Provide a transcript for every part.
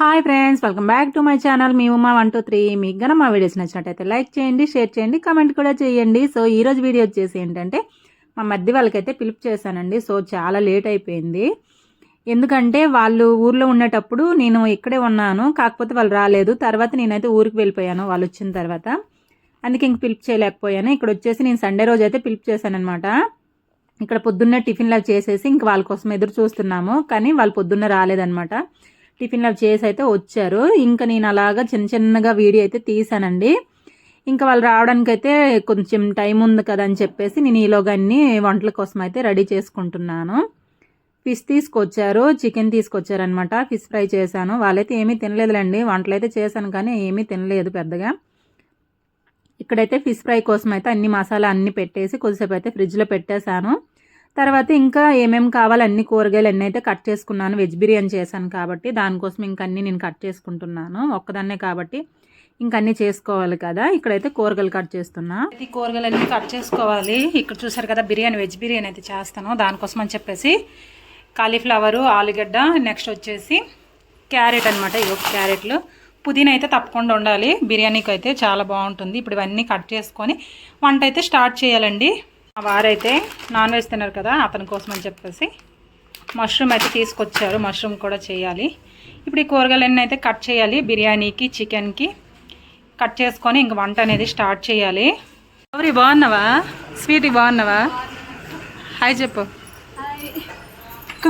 Hi friends welcome back to my channel me Uma one two three మీకు గన మా videos నచ్చినట్టయితే లైక్ చేయండి షేర్ చేయండి కమెంట్ కూడా చేయండి. సో ఈ రోజు వీడియో వచ్చేసి ఏంటంటే మా మధ్య వాళ్ళకైతే పిలుపు చేశానండి. సో చాలా లేట్ అయిపోయింది. ఎందుకంటే వాళ్ళు ఊర్లో ఉండేటప్పుడు నేను ఇక్కడే ఉన్నాను. కాకపోతే వాళ్ళు రాలేదు. తర్వాత నేనైతే ఊరికి వెళ్ళిపోయాను. వాళ్ళు వచ్చిన తర్వాత. అందుకే ఇంక పిలుపు చేయలేకపోయాను. ఇక్కడ వచ్చేసి నేను సండే రోజు అయితే పిలుపు చేశానమాట ఇక్కడ పొద్దున్నే టిఫిన్లు చేసేసి ఇంక వాళ్ళ కోసం ఎదురు చూస్తున్నాము. కానీ వాళ్ళు పొద్దున్న రాలేదనమాట టిఫిన్లు అవి చేసి అయితే వచ్చారు. ఇంకా నేను అలాగా చిన్న చిన్నగా వీడియో అయితే తీసానండి. ఇంకా వాళ్ళు రావడానికి అయితే కొంచెం టైం ఉంది కదా అని చెప్పేసి నేను ఈలోగా అన్ని వంటల కోసం అయితే రెడీ చేసుకుంటున్నాను. ఫిష్ తీసుకొచ్చారు చికెన్ తీసుకొచ్చారనమాట ఫిష్ ఫ్రై చేశాను. వాళ్ళైతే ఏమీ తినలేదులేండి. వంటలు అయితే చేశాను కానీ ఏమీ తినలేదు పెద్దగా. ఇక్కడైతే ఫిష్ ఫ్రై కోసం అయితే అన్ని మసాలా అన్ని పెట్టేసి కొద్దిసేపు అయితే ఫ్రిడ్జ్లో పెట్టేశాను. తర్వాత ఇంకా ఏమేమి కావాలి అన్ని కూరగాయలు అన్నీ అయితే కట్ చేసుకున్నాను. వెజ్ బిర్యానీ చేశాను కాబట్టి దానికోసం ఇంక అన్నీ నేను కట్ చేసుకుంటున్నాను. ఒక్కదాన్నే కాబట్టి ఇంకన్నీ చేసుకోవాలి కదా. ఇక్కడైతే కూరగాయలు కట్ చేస్తున్నా. ఈ కూరగాయలు అన్నీ కట్ చేసుకోవాలి. ఇక్కడ చూసారు కదా బిర్యానీ వెజ్ బిర్యానీ అయితే చేస్తాను. దానికోసం అని చెప్పేసి కాలీఫ్లవరు ఆలుగడ్డ నెక్స్ట్ వచ్చేసి క్యారెట్ అనమాట ఇవి క్యారెట్లు. పుదీనా అయితే తప్పకుండా ఉండాలి. బిర్యానీకి అయితే చాలా బాగుంటుంది. ఇప్పుడు ఇవన్నీ కట్ చేసుకొని వంట అయితే స్టార్ట్ చేయాలండి. మా వారైతే నాన్ వెజ్ తిన్నారు కదా అతని కోసం అని చెప్పేసి మష్రూమ్ అయితే తీసుకొచ్చారు. మష్రూమ్ కూడా చేయాలి. ఇప్పుడు ఈ కూరగాయలన్నీ అయితే కట్ చేయాలి. బిర్యానీకి చికెన్కి కట్ చేసుకొని ఇంక వంట అనేది స్టార్ట్ చేయాలి. ఎవరి బాగున్నావా? స్వీట్ బాగున్నావా? హాయ్ చెప్పు.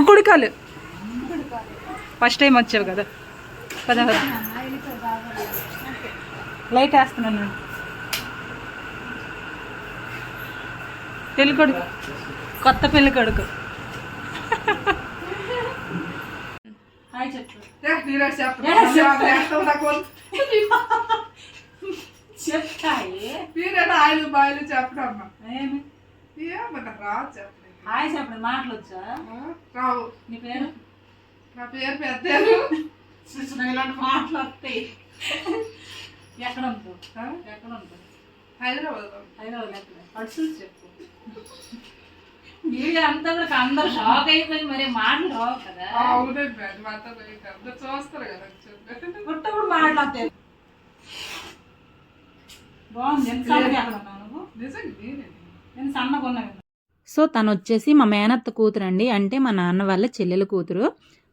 కుడికాలు ఫస్ట్ టైం వచ్చావు కదా. పద. లైట్ వేస్తున్నాను. పెళ్ళి కొడుకు. కొత్త పెళ్ళి కొడుకు. చెప్తాయి. ఆయిల్ బాయిల్ చెప్పడమ్మా ఏమి? ఏమన్నా రావు చెప్పలేదు హాయ్ చెప్పండి మాటలు వచ్చా రావు. నీ పేరు? నా పేరు పెద్దారు ఇలాంటి మాటలు వస్తాయి ఎక్కడ ఉంటావు? ఎక్కడ ఉంటావు? హైదరాబాద్ హైదరాబాద్ ఎక్కడ? అటు చూసి చెప్పు. వీడియో అంతా కూడా అందరూ షాక్ అయిపోయి మరి మాటలు రావు కదా. అవునండి మాతో అందరు చూస్తారు కదా చెప్పి పుట్టప్పుడు మాట్లాడతాయి బాగుంది. ఎంత సన్నగా ఎక్కడ ఉన్నావు నువ్వు? నిజంగా నేనే. నేను సన్నగా ఉన్నా సో తను వచ్చేసి మా మేనత్త కూతురు అండి అంటే మా నాన్న వాళ్ళ చెల్లెల కూతురు.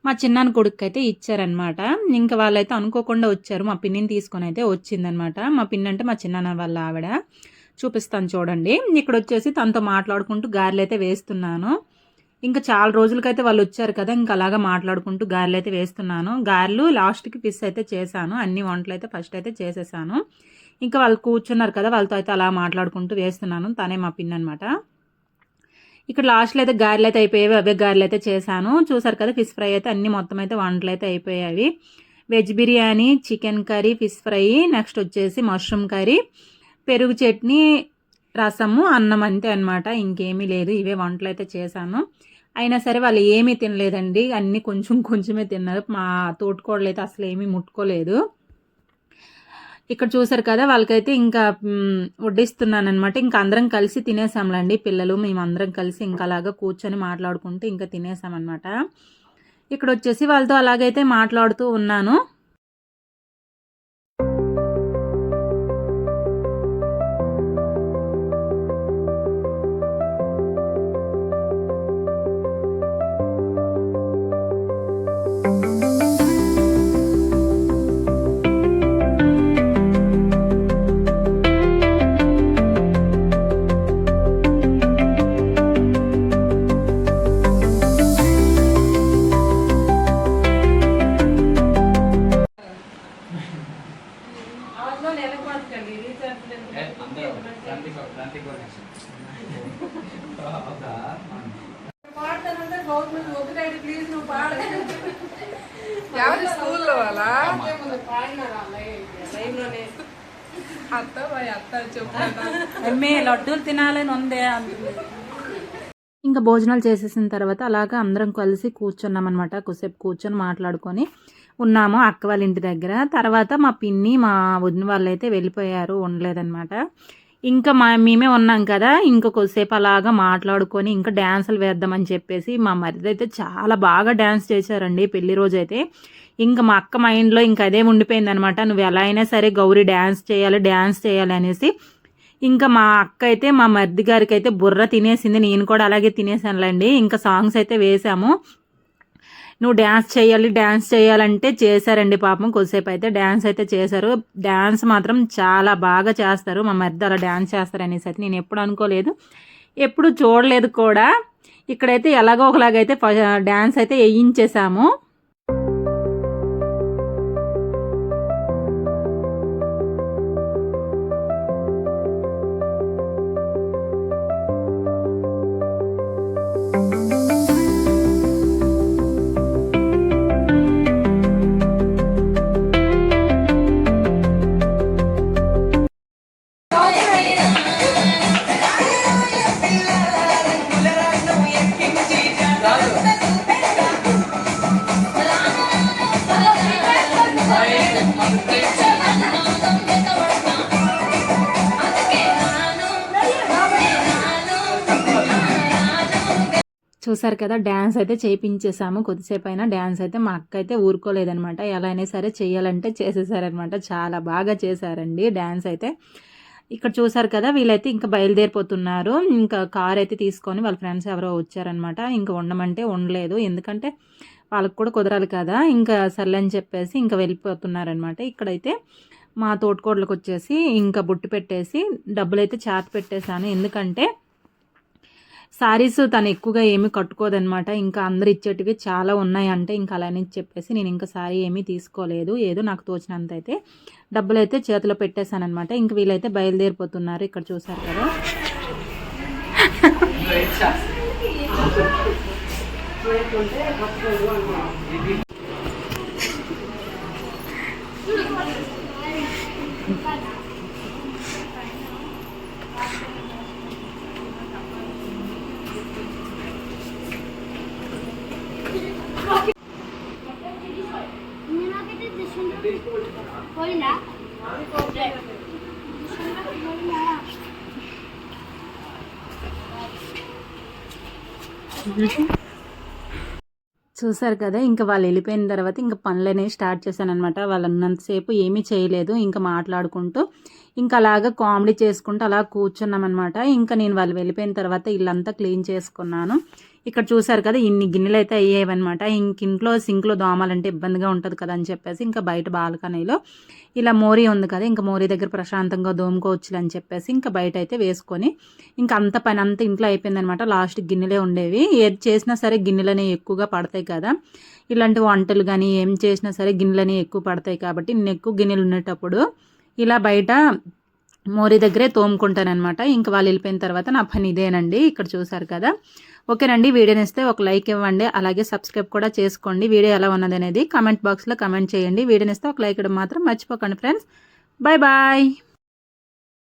మా చిన్నాన్న కొడుకు అయితే ఇచ్చారనమాట ఇంకా వాళ్ళైతే అనుకోకుండా వచ్చారు. మా పిన్నిని తీసుకొని అయితే వచ్చిందనమాట మా పిన్ని అంటే మా చిన్నాన్న వాళ్ళ ఆవిడ. చూపిస్తాను చూడండి. ఇక్కడ వచ్చేసి తనతో మాట్లాడుకుంటూ గారెలు అయితే వేస్తున్నాను. ఇంకా చాలా రోజులకైతే వాళ్ళు వచ్చారు కదా ఇంకా అలాగా మాట్లాడుకుంటూ గారెలు అయితే వేస్తున్నాను. గారెలు లాస్ట్కి ఫిష్ అయితే చేశాను. అన్ని వంటలు అయితే ఫస్ట్ అయితే చేసేసాను. ఇంకా వాళ్ళు కూర్చున్నారు కదా వాళ్ళతో అయితే అలా మాట్లాడుకుంటూ వేస్తున్నాను. తనే మా పిన్ అనమాట ఇక్కడ లాస్ట్లో అయితే గారెలు అయితే అయిపోయాయి అవే గారెలు అయితే చేశాను. చూసారు కదా ఫిష్ ఫ్రై అయితే అన్ని మొత్తం అయితే వంటలు అయితే అయిపోయాయి. Veg biryani chicken curry fish fry. Next వచ్చేసి మష్రూమ్ కర్రీ. పెరుగు చట్నీ రసము అన్నం అంతే అనమాట ఇంకేమీ లేదు. ఇవే వంటలు అయితే చేశాను. అయినా సరే వాళ్ళు ఏమీ తినలేదండి. అన్నీ కొంచెం కొంచెమే తిన్నారు. మా తోటికోడలు అయితే అసలు ఏమీ ముట్టుకోలేదు. ఇక్కడ చూసారు కదా వాళ్ళకైతే ఇంకా వడ్డిస్తున్నాను అనమాట ఇంకా అందరం కలిసి తినేసాంలేండి పిల్లలు. మేమందరం కలిసి ఇంకా అలాగా కూర్చొని మాట్లాడుకుంటూ ఇంకా తినేసామన్నమాట. ఇక్కడ వచ్చేసి వాళ్ళతో అలాగైతే మాట్లాడుతూ ఉన్నాను. ఎవరి స్కూల్లో వాళ్ళ? అత్త అత్త చెప్పు. లడ్డూలు తినాలని ఉందే అంటుంది. ఇంకా భోజనాలు చేసేసిన తర్వాత అలాగా అందరం కలిసి కూర్చున్నాం అనమాట కొద్దిసేపు కూర్చొని మాట్లాడుకొని ఉన్నాము అక్క వాళ్ళ ఇంటి దగ్గర. తర్వాత మా పిన్ని మా వదిన వాళ్ళు అయితే వెళ్ళిపోయారు ఉండలేదన్నమాట. ఇంకా మా మేమే ఉన్నాం కదా ఇంకా కొద్దిసేపు అలాగా మాట్లాడుకొని ఇంకా డ్యాన్సులు వేద్దామని చెప్పేసి మా మరిది అయితే చాలా బాగా డ్యాన్స్ చేశారండి పెళ్ళి రోజు అయితే ఇంకా మా అక్క మైండ్లో ఇంకా అదే ఉండిపోయింది అనమాట నువ్వు ఎలా అయినా సరే గౌరీ డ్యాన్స్ చేయాలి డ్యాన్స్ చేయాలి అనేసి. ఇంకా మా అక్క అయితే మా మరిది గారికి అయితే బుర్ర తినేసింది నేను కూడా అలాగే తినేసానులేండి. ఇంకా సాంగ్స్ అయితే వేసాము. నువ్వు డ్యాన్స్ చేయాలి డ్యాన్స్ చేయాలంటే చేశారండి పాపం. కొద్దిసేపు అయితే డ్యాన్స్ అయితే చేశారు. డ్యాన్స్ మాత్రం చాలా బాగా చేస్తారు. మా మరిది అలా డ్యాన్స్ చేస్తారనేసి అయితే నేను ఎప్పుడు అనుకోలేదు. ఎప్పుడు చూడలేదు కూడా. ఇక్కడైతే ఎలాగో ఒకలాగైతే డ్యాన్స్ అయితే వేయించేసాము చూసారు కదా డ్యాన్స్ అయితే చేయించేసాము కొద్దిసేపు అయినా డ్యాన్స్ అయితే మా అక్క అయితే ఊరుకోలేదనమాట ఎలా అయినా సరే చేయాలంటే చేసేసారనమాట చాలా బాగా చేశారండి డ్యాన్స్ అయితే. ఇక్కడ చూసారు కదా వీళ్ళైతే ఇంకా బయలుదేరిపోతున్నారు. ఇంకా కార్ అయితే తీసుకొని వాళ్ళ ఫ్రెండ్స్ ఎవరో వచ్చారనమాట ఇంకా ఉండమంటే ఉండలేదు. ఎందుకంటే వాళ్ళకి కూడా కుదరాలి కదా. ఇంకా సర్లే అని చెప్పేసి ఇంకా వెళ్ళిపోతున్నారనమాట ఇక్కడైతే మా తోటకోడలకు వచ్చేసి ఇంకా బుట్టు పెట్టేసి డబ్బులు అయితే చేత పెట్టేశాను. ఎందుకంటే శారీస్ తను ఎక్కువగా ఏమీ కట్టుకోదనమాట ఇంకా అందరు ఇచ్చేటివి చాలా ఉన్నాయి అంటే ఇంకా అలానే చెప్పేసి నేను ఇంకా శారీ ఏమీ తీసుకోలేదు. ఏదో నాకు తోచినంత అయితే డబ్బులు అయితే చేతిలో పెట్టేశానమాట ఇంక వీళ్ళైతే బయలుదేరిపోతున్నారు ఇక్కడ చూసారు కదా. చూసారు కదా ఇంకా వాళ్ళు వెళ్ళిపోయిన తర్వాత ఇంకా పనులనే స్టార్ట్ చేశాను అనమాట వాళ్ళు ఉన్నంతసేపు ఏమీ చేయలేదు ఇంకా మాట్లాడుకుంటూ ఇంకా అలాగా కామెడీ చేసుకుంటూ అలా కూర్చున్నాం అనమాట ఇంకా నేను వాళ్ళు వెళ్ళిపోయిన తర్వాత ఇల్లంతా క్లీన్ చేసుకున్నాను. ఇక్కడ చూసారు కదా ఇన్ని గిన్నెలు అయితే అయ్యేవన్నమాట ఇంక ఇంట్లో సింక్లో దోమాలంటే ఇబ్బందిగా ఉంటుంది కదా అని చెప్పేసి ఇంకా బయట బాల్కనీలో ఇలా మోరీ ఉంది కదా ఇంకా మోరీ దగ్గర ప్రశాంతంగా దోముకోవచ్చు అని చెప్పేసి ఇంకా బయట అయితే వేసుకొని ఇంకా అంత పని అంత ఇంట్లో అయిపోయిందనమాట లాస్ట్ గిన్నెలే ఉండేవి. ఏది చేసినా సరే గిన్నెలనే ఎక్కువగా పడతాయి కదా. ఇలాంటి వంటలు కానీ ఏం చేసినా సరే గిన్నెలనే ఎక్కువ పడతాయి కాబట్టి నేను ఎక్కువ గిన్నెలు ఉండేటప్పుడు ఇలా బయట మోరీ దగ్గరే తోముకుంటానమాట ఇంకా వాళ్ళు వెళ్ళిపోయిన తర్వాత నా పని ఇదేనండి. ఇక్కడ చూసారు కదా. ఓకేనండి వీడియోని ఇస్తే ఒక లైక్ ఇవ్వండి అలాగే సబ్స్క్రైబ్ కూడా చేసుకోండి. వీడియో ఎలా ఉన్నది అనేది కమెంట్ బాక్స్లో కమెంట్ చేయండి. వీడియోని ఇస్తే ఒక లైక్ ఇవ్వడం మాత్రం మర్చిపోకండి ఫ్రెండ్స్. Bye bye.